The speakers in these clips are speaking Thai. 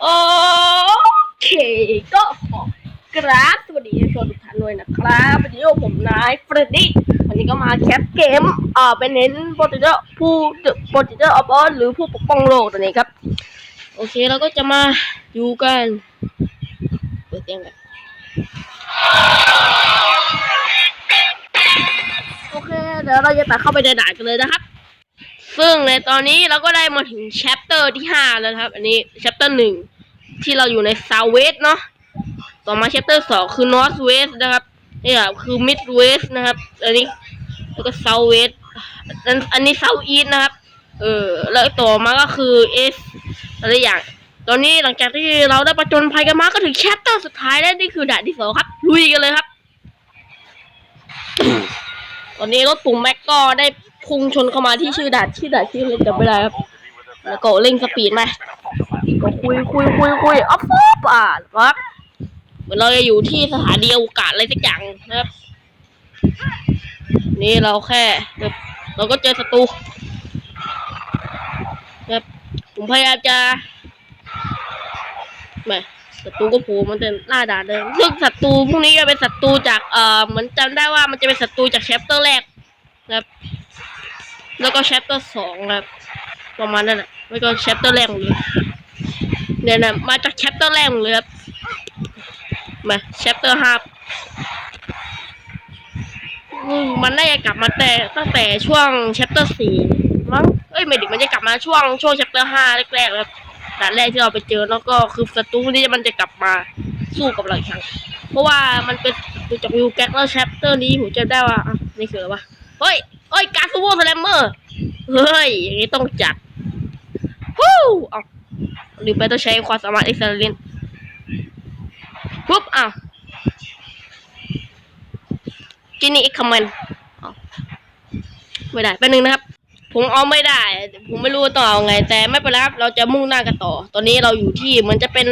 โอเค ก็ขอกราบสวัสดีชมทุกท่านด้วยนะครับวันนี้ผมนายเฟรดดี้วันนี้ก็มาแคปเกมเอ่อเป็นเน้นโปรติเตอร์ผู้โปรติเตอร์ออฟอหรือผู้ปกป้องโลกตัวนี้ครับ โอเคเราก็จะมาดูกันเปิดเสียงกันโอเคเดี๋ยวเราจะตัดเข้าไปในด่านกันเลยนะครับ ซึ่งในตอนนี้เราก็ได้มาถึง chapter ที่ห้าแล้วครับ อันนี้ chapter หนึ่งที่เราอยู่ใน south west เนาะต่อมา chapter สองคือ north west นะครับนี่ยคือ mid west นะครับ อันนี้แล้วก็ south west อันอันนี้ south east นะครับ เออแล้วต่อมาก็คือ s อะไรอย่าง ตอนนี้หลังจากที่เราได้ประจนภัยกันมาก็ถึง chapter สุดท้ายแล้วนี่คือด่านที่สองครับลุยกันเลยครับ ตอนนี้รถปุ่มแม็กก็ได้ พุ่งชนเข้ามาที่ชื่อด่านชื่อด่านชื่ออะไรจำไม่ได้ครับ แล้วก็เร่งสปีดมาก็คุยคุยคุยคุยอ๊อฟฟบอะครับเหมือนเราจะอยู่ที่สถานีอวกาศอะไรสักอย่างนะครับ นี่เราแค่แบบเราก็เจอศัตรูแบบผมพยายามจะไม่ศัตรูก็โผล่มันจะล่าด่านเดิมซึ่งศัตรูพวกนี้จะเป็นศัตรูจากเอ่อเหมือนจำได้ว่ามันจะเป็นศัตรูจากแชปเตอร์แรกนะครับ แล้วก็แชปเตอร์สองครับประมาณนั้นแหละไม่ก็แชปเตอร์แรกเลยเนี่ยนะมาจากแชปเตอร์แรกเลยครับมาแชปเตอร์ห้ามันน่าจะกลับมาแต่ตั้งแต่ช่วงแชปเตอร์สี่มั้งเอ้ยไม่ดิมันจะกลับมาช่วงช่วงแชปเตอร์ห้าแรกๆแล้วด่านแรกที่เราไปเจอแล้วก็คือศัตรูนี่มันจะกลับมาสู้กับเราอีกครั้งเพราะว่ามันเป็นดูจากวิวแก๊กแล้วแชปเตอร์นี้ผมจำได้ว่าอะนี่คืออะไรวะเฮ้ย เฮ้ยการซูโม่สแลมเมอร์เฮ้ยอย่างนี้ต้องจัดฮู้เอาหรือไปต้องใช้ความสามารถเอ็กซ์เลนปุ๊บอ้าจินนี่เอ็กคอมเมนไม่ได้แป๊บนึงนะครับ ผมเอาไม่ได้ ผมไม่รู้ว่าต้องเอาไง แต่ไม่เป็นไรครับ เราจะมุ่งหน้ากันต่อ ตอนนี้เราอยู่ที่เหมันจะเป็น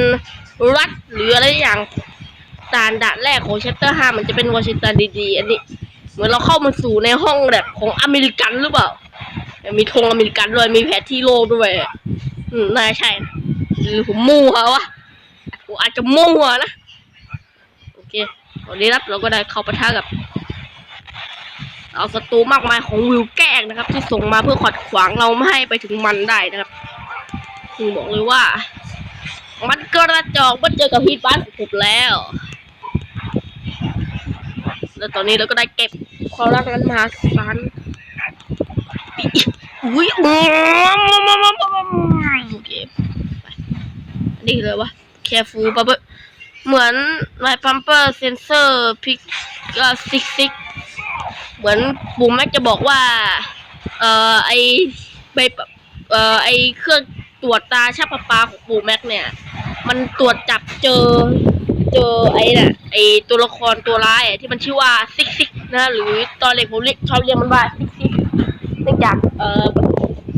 รัฐหรืออะไรอย่างด่านด่านแรกของ chapter ห้ามันจะเป็นวอชิงตันดีๆอันนี้ มือนเราเข้ามาสู่ในห้องแบบของอเมริกันหรือเปล่า มีธงอเมริกันด้วย มีแผนที่โลกด้วย อืมน่าใช่หรือผมมั่ววะผมอาจจะมั่วนะ โอเคตอนนี้ครับเราก็ได้เข้าปะทะกับ เอาศัตรูมากมายของวิวแกล้งนะครับ ที่ส่งมาเพื่อขัดขวางเราไม่ให้ไปถึงมันได้นะครับคือบอกเลยว่า มันกระจอกมื่อเจอกับพีทบ้านผมแล้วแล้วตอนนี้เราก็ได้เก็บ ความรักนั้นมาสันปีอุ้ยอืมโอเคไปอันนี่เลยวะ careful ปั๊บเหมือน my bumper sensor pick ก็ซิกซิกเหมือนบูมแม็กจะบอกว่า เอ่อ ไอใบเอ่อ ไอเครื่องตรวจตาชับปปาของบูมแม็กเนี่ย มันตรวจจับเจอ เจอไอ้น่ะไอ้ตัวละครตัวร้ายอะที่มันชื่อว่าซิกซิก นะหรือตอนเด็กผมเรียกชอบเรียกมันว่าซิกซิกเนื่องจากเอ่อ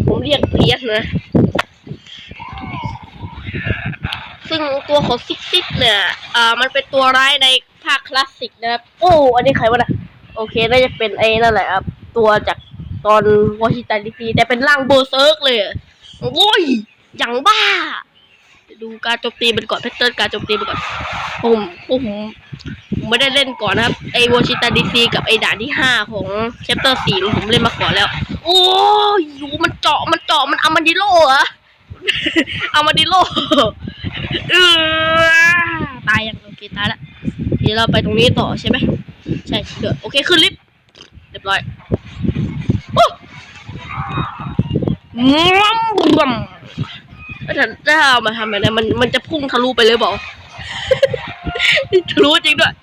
ผมเรียกเพียสนะ ซึ่งตัวของซิกซิกเนี่ยเอ่อมันเป็นตัวร้ายในภาคคลาสสิกนะครับโอ้อันนี้ใครวะนะโอเคน่าจะเป็นไอ้นั่นแหละครับตัวจากตอนวอชิงตันดีซีแต่เป็นร่างเบอร์เซิร์กเลยโอ้ยอย่างบ้า ดูการโจมตีมันก่อนแพทเทิร์นการโจมตีมันก่อนผมผม ผมไม่ได้เล่นก่อนนะครับ ไอวอชิตันดีซีกับไอด่านที่ห้าของเชปเตอร์สี่ผมเล่นมาก่อนแล้ว โอ้ยยูมันเจาะมันเจาะมันอามันดิโลเหรอะอามันดิโลเออตายยังโอเคตายละทีนี้เราไปตรงนี้ต่อใช่ไหมใช่เดี๋ยวโอเคขึ้นลิฟต์เรียบร้อยโอ้มัมบัมถ้าถ้าเอามาทำแบบนี้มันมันจะพุ่งทะลุไปเลยบอกทะลุจริงด้วย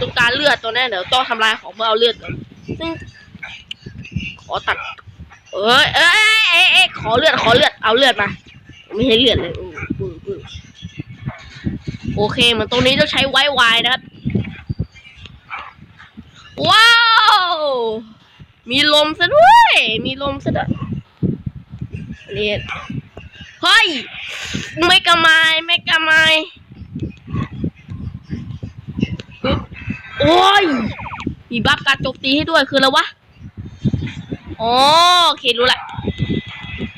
ตรงการเลือดตัวนี้เดี๋ยวต้องทำลายของเพื่อเอาเลือดซึ่งขอตัด เอ้ยเอ้ยเอ้ยเอ้ยขอเลือดขอเลือดเอาเลือดมา ไม่ให้เลือดเลยโอเคเหมือนตรงนี้ต้องใช้ไวไวนะครับ ว้าว มีลมซะด้วย มีลมซะด้วยนี่เฮ้ยไม่กระไม้ไม่กระไม้ปึ๊บ โอ้ย มีบัฟการโจมตีให้ด้วยคืออะไรวะอ๋อโอเครู้ละ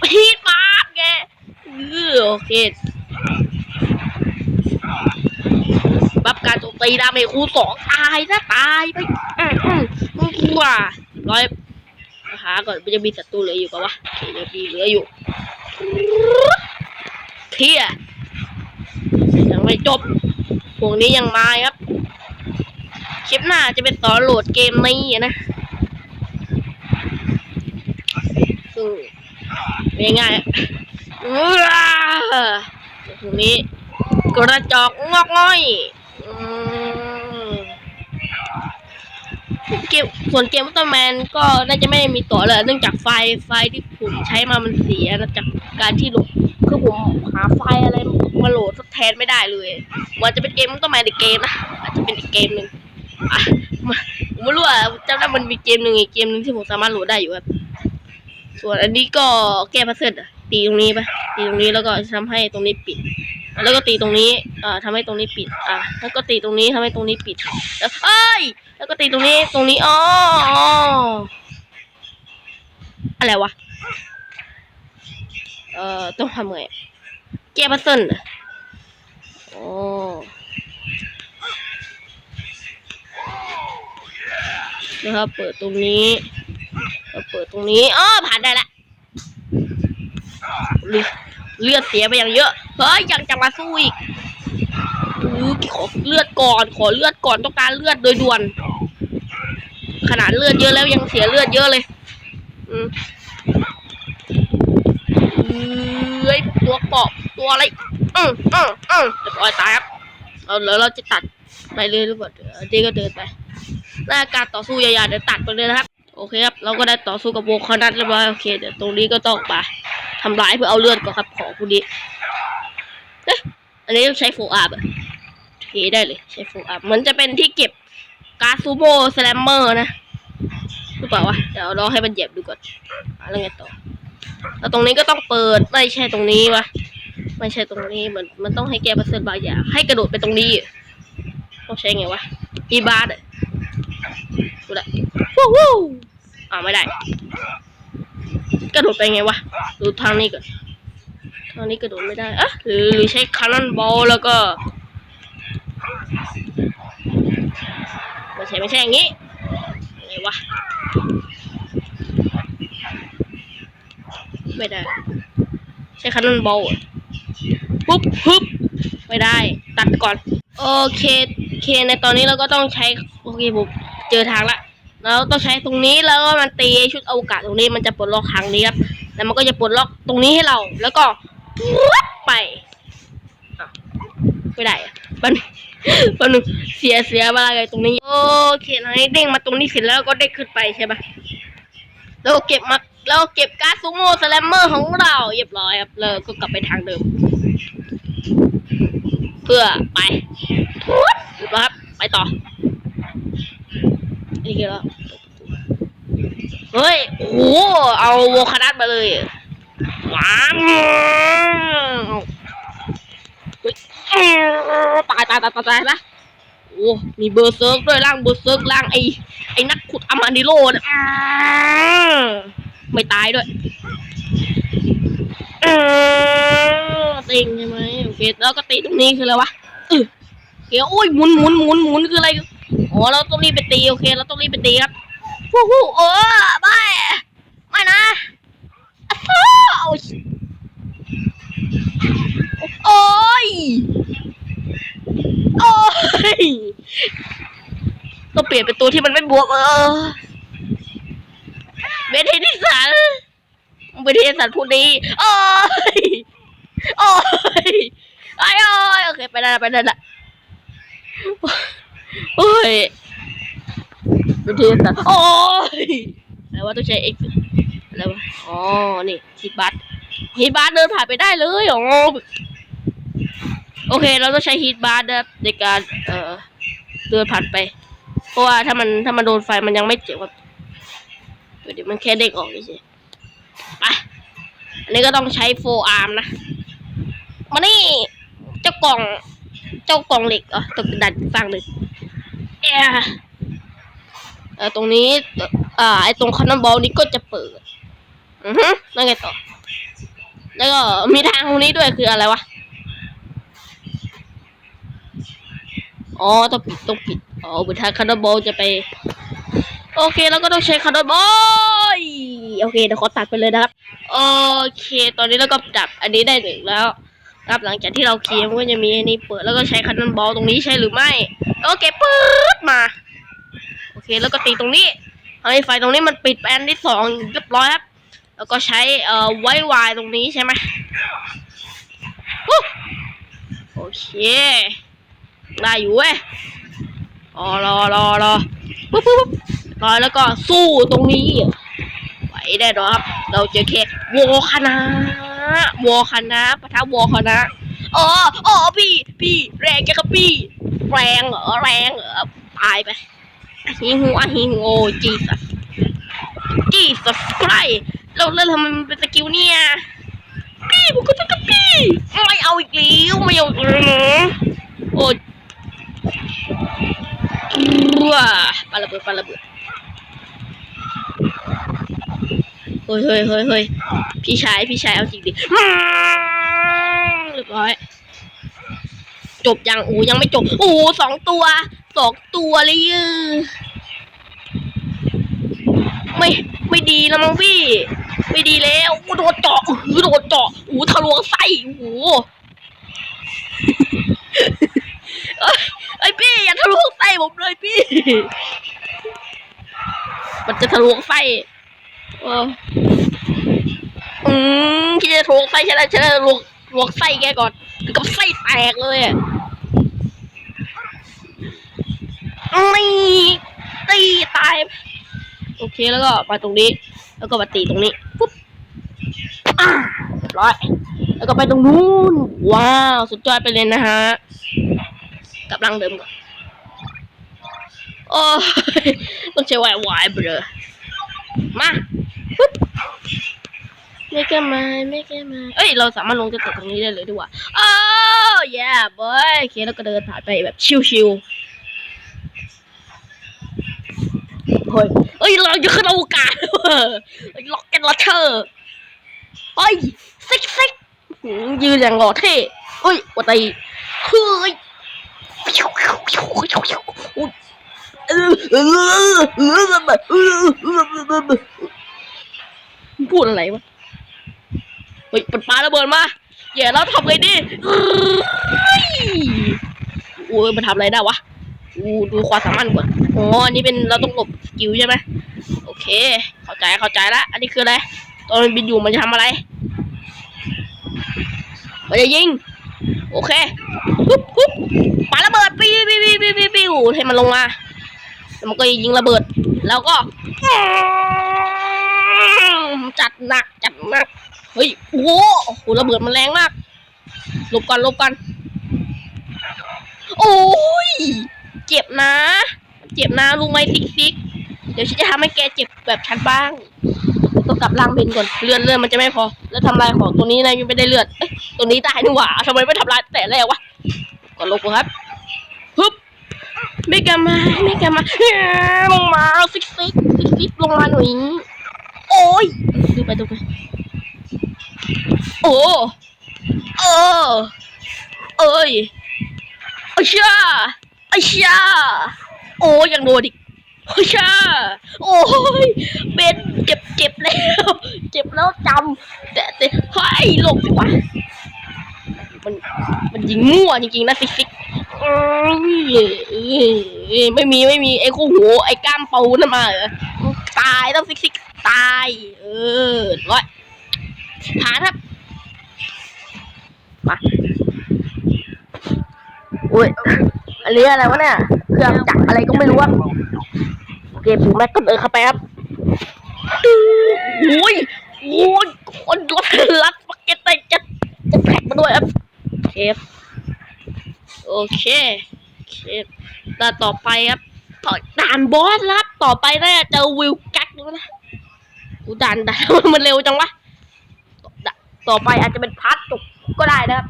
พีดบัฟไงอโอเค บับการโจมตีดาเมจคูสองตายนะตายไปอืมอืมอืมว้าร้อยหาก่อนมันจะมีศัตรูเหลืออยู่ปะวะโอเคยังมีเหลืออยู่เที่ยยังไม่จบพวกนี้ยังมาครับ คลิปหน้าจะเป็นสอโหลดเกมนี้นะซึ่งเป็นง่ายๆอื้อตรงนี้กระจอกงอกง่อยเกมส่วนเกมอุลตแมนก็น่าจะไม่มีต่อเลยเนื่องจากไฟล์ไฟล์ที่ผมใช้มามันเสียนะจากการที่หลดคือผมหาไฟล์อะไรมาโหลดทดแทนไม่ได้เลยมันจะเป็นเกมอุลตแมนอีกเกมนะอาจจะเป็นอีกเกมหนึ่ง ผมไม่รู้อะจำได้มันมีเกมหนึ่งอีกเกมหนึ่งที่ผมสามารถโหลดได้อยู่ครับ ส่วนอันนี้ก็แก้พัซเซิลตีตรงนี้ไปตีตรงนี้แล้วก็ทำให้ตรงนี้ปิด แล้วก็ตีตรงนี้อ่าทำให้ตรงนี้ปิด อะแล้วก็ตีตรงนี้ทำให้ตรงนี้ปิด แล้วเอ้ย แล้วก็ตีตรงนี้ตรงนี้อ๋ออ๋อะไรวะ เอ่อต้องทำไงแก้พัซเซิลอะโอ้ นะครับ เปิดตรงนี้เปิดตรงนี้อ๋อผ่านได้ละเลือดเสียไปอย่างเยอะเฮ้ยยังจะมาสู้อีกขอเลือดก่อน ขอเลือดก่อนต้องการเลือดโดยด่วน ขนาดเลือดเยอะแล้วยังเสียเลือดเยอะเลยอืมเอ้ยตัวเกาะตัวอะไรอืมอืมอืมเดี๋ยวปล่อยตายครับเราแล้วเราจะตัดไปเลยหรือเปล่าเดี๋ยวเจ๊ก็เดินไป หน้าการต่อสู้ยาวๆเดี๋ยวตัดไปเลยนะครับ โอเคครับ เราก็ได้ต่อสู้กับวงคอนัทเรียบร้อยโอเคเดี๋ยวตรงนี้ก็ต้องไปทำร้ายเพื่อเอาเลือดก่อนครับของพวกนี้เอ๊ะอันนี้ต้องใช้โฟอาร์บโอเคได้เลยใช้โฟอาร์เหมือนจะเป็นที่เก็บการซูโม่สแลมเมอร์นะหรือเปล่าวะเดี๋ยวรอให้มันเหยียบดูก่อนอะแล้วไงต่อแล้วตรงนี้ก็ต้องเปิดไม่ใช่ตรงนี้วะไม่ใช่ตรงนี้เหมือนมันต้องให้แก้พัซเซิลบางอย่างให้กระโดดไปตรงนี้ต้องใช้ไงวะอีบาร์ ดดูละวู้วู้อ่าไม่ได้ กระโดดไปไงวะ ดูทางนี้ก่อนทางนี้กระโดดไม่ได้อะหรือหรือใช้คันนอนบอลแล้วก็ไม่ใช่ไม่ใช่อย่างนี้ไงวะ ไม่ได้ ใช้คันนอนบอลปุ๊บปุ๊บไม่ได้ ตัดก่อน โอเคโอเค ในตอนนี้เราก็ต้องใช้ โอเคผม เจอทางละแล้วต้องใช้ตรงนี้แล้วก็มันตีชุดอวกาศตรงนี้มันจะปลดล็อกทางนี้ครับแล้วมันก็จะปลดล็อกตรงนี้ให้เรา แล้วก็วับไปอะไม่ได้อะมันมันงเสียเสียมาอะไรตรงนี้ โอเคตอนนี้เด้งมาตรงนี้เสร็จแล้วก็เด้งขึ้นไปใช่ปะแล้วก็เก็บมาแล้วก็เก็บการ์ดซูโม่สแลมเมอร์ของเราเรียบร้อยครับแล้วก็กลับไปทางเดิม เพื่อไปทุบเรียบร้อยครับไปต่อ นี่คือแล้ว เฮ้ย โอ้โหเอาโวคานัทมาเลยว้าวตายตายตายตายตายนะโอ้มีเบอร์เซิร์กด้วยร่างเบอร์เซิร์กร่างไอ้ไอ้นักขุดอามานิโลเนี่ยไม่ตายด้วยติงใช่ไหมโอเคแล้วก็ตีตรงนี้คืออะไรวะเออโอเคโอ้ยหมุนหมุนหมุนหมุนคืออะไร โอ๋อเราต้องรีบไปตีโอเค เราต้องรีบไปตีครับฟู้ฮู้โอ้ไม่ไม่นะโอ้ยโอ้ยต้องเปลี่ยนเป็นตัวที่มันไม่บวกเออเบนเทนิสันเบนเทนิสันพูดดีโอ้ยโอ้ยไอ้โอ้ยโอเคไปได้ละไปได้ละ โอ้ยวิธีสัตว์โอ้ยอะไรว่าต้องใช้ X อะไรวะอ๋อ นี่ฮิตบัสฮิตบัสเดินผ่านไปได้เลยอ๋อโอเค เราต้องใช้ฮิตบัสนะครับในการเอ่อเดินผ่านไป เพราะว่าถ้ามันถ้ามันโดนไฟมันยังไม่เจ็บครับเดี๋ยวมันแค่เด้งออกเฉยๆไปอันนี้ก็ต้องใช้โฟอาร์มนะ มานี่ เจ้ากล่อง เจ้ากล่องเหล็กอะตกดันฟังหนึ่ง เออตรงนี้ อ่า ไอตรงคอนนบอลนี้ก็จะเปิด อือฮึแล้วไงต่อ แล้วก็มีทางตรงนี้ด้วยคืออะไรวะ อ๋อ ต้องปิด ต้องปิด อ๋อบนทางคาร์ดบอลจะไป โอเค แล้วก็ต้องใช้คาร์ดบอลโอเค เดี๋ยวขอตัดไปเลยนะครับ โอเค ตอนนี้เราก็ดับอันนี้ได้หนึ่งแล้ว ครับหลังจากที่เราเคลียร์มันก็จะมีอันนี้เปิดแล้วก็ใช้คันนันบอลตรงนี้ใช่หรือไม่โอเคปื๊ดมาโอเคแล้วก็ตีตรงนี้ทำให้ไฟตรงนี้มันปิดไปอันที่สองเรียบร้อยครับ แล้วก็ใช้เอ่อไวไวายตรงนี้ใช่ไหมโอเคได้อยู่เว้ยรอรอรอรอปุ๊บปุ๊บรอแล้วก็สู้ตรงนี้ไหวได้หรอครับ เราเจอแค่วอคณะ วอคณะปะทะวอคณะอ๋ออ๋อพี่ พี่แรงแกครับพี่ แรงเหรอแรงเหรอตายไปฮิฮูอะฮิฮูโอจีสัสจีสัสใครเราเล่นทำไมมันเป็นสกิลเนี่ยพี่ผมก็จะกับพี่ไม่เอาอีกแล้วไม่เอาอีกแล้วโอ้ว้าปาระเบิดปาระเบิดเฮ้ยเฮ้ยเฮ้ยเฮ้ย พี่ชายพี่ชายเอาจริงดิเรียบร้อย จบยังโอ้ยังไม่จบโอ้สองตัวสองตัวเลยเออไม่ไม่ดีแล้วมั้งพี่ ไม่ดีแล้วโดนเจาะโอ้โดนเจาะโอ้ทะลวงไส้โอ้โหไอพี่อย่าทะลวงไส้ผมเลยพี่ มันจะทะลวงไส้เออ อืมพี่จะทะลวงไส้ใช่ไหมใช่ไหมลวงลวงไส้แกก่อนถึงกับไส้แตกเลยอะนี่ตีตาย โอเคแล้วก็มาตรงนี้ แล้วก็มาตีตรงนี้ปุ๊บอ่าร้อยแล้วก็ไปตรงนู้น ว้าว สุดยอดไปเลยนะฮะกับร่างเดิมก่อนโอ้ยต้องใช้วายวเบลอมา ไม่แก้มาไม่แก้มาเอ้ย เราสามารถลงจากตึกตรงนี้ได้เลยดีกว่าโอ้ยแย่บอยโอเคแล้วก็เดินผ่านไปแบบชิวๆเฮ้ยเอ้ย เราจะขึ้นอวกาศเว้ยล็อกก็ตลัชเชอร์เฮ้ยซิกซิกยืนอย่างหล่อเท่เอ้ยวัตีเฮ้ยพูดอะไรวะ เฮ้ยปัดปลาระเบิดมาอย่าเราทำไงดีเฮ้ยโอ้ยมันทำอะไรได้วะดูดูความสามารถก่อนอ๋ออันนี้เป็นเราต้องหลบสกิลใช่ไหมโอเค เข้าใจเข้าใจละอันนี้คืออะไรตอนมันบินอยู่มันจะทำอะไรมันจะยิงโอเคปุ๊บปุ๊บปาระเบิดปีปีปีปีปีปีให้มันลงมาแล้วมันก็ยิงระเบิด แล้วก็ จัดหนักจัดหนัก ฮ้ย โอ้โหโอ้โหระเบิดมันแรงมากหลบก่อนหลบก่อนโอ้ย เจ็บนะ เจ็บนะลุงไม้ซิกซิกเดี๋ยวฉันจะทำให้แกเจ็บแบบฉันบ้างต้องกลับร่างเบนก่อน เลือดเลือดมันจะไม่พอ แล้วทำลายของตัวนี้นะยังไม่ได้เลือดเอ้ยตัวนี้ตายนี่หว่าทำไมไม่ทำลายแต่แรกวะก่อนลงก่อนครับฮึบไม่กลันมาไม่กลันมาลงมาซิกซิกซิกซิกลงมาหน่อยโอ้ยดูไปดูไป โอ้เออเอ้ยอาชาอาชาโอ้ยังโดนอีกอาชาโอ้ยเป็นเจ็บเจ็บแล้ว เจ็บแล้วจำแต่แต่เฮ้ยหลบสิวะมันมันยิงมั่วจริงๆนะซิกซิกเอ้ยเอ้ยไม่มีไม่มีไอ้คู่หูไอ้ก้ามปูนั่นมาเหรอตายต้องซิกซิกตาย เออร้อย ผ่านครับมาอุ้ยอันนี้อะไรวะเนี่ยเครื่องจักรอะไรก็ไม่รู้อะโอเคผมแม็กก็เดินเข้าไปครับโอ้ยโอ้ยคนรถรัดปักเก็ตจะจะแท็กมาด้วยครับเคครับโอเคเคด่าต่อไปครับต่อด่านบอสครับ ต่อไปน่าจะเจอวิวกักแล้วนะกูด่านด่านมันเร็วจังวะ ต่อไปอาจจะเป็นพาร์ทจบก็ได้นะครับ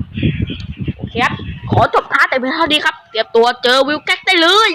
โอเคครับ ขอจบพาร์ทแต่เพียงเท่านี้ครับ เตรียมตัวเจอวิวแก๊กได้เลย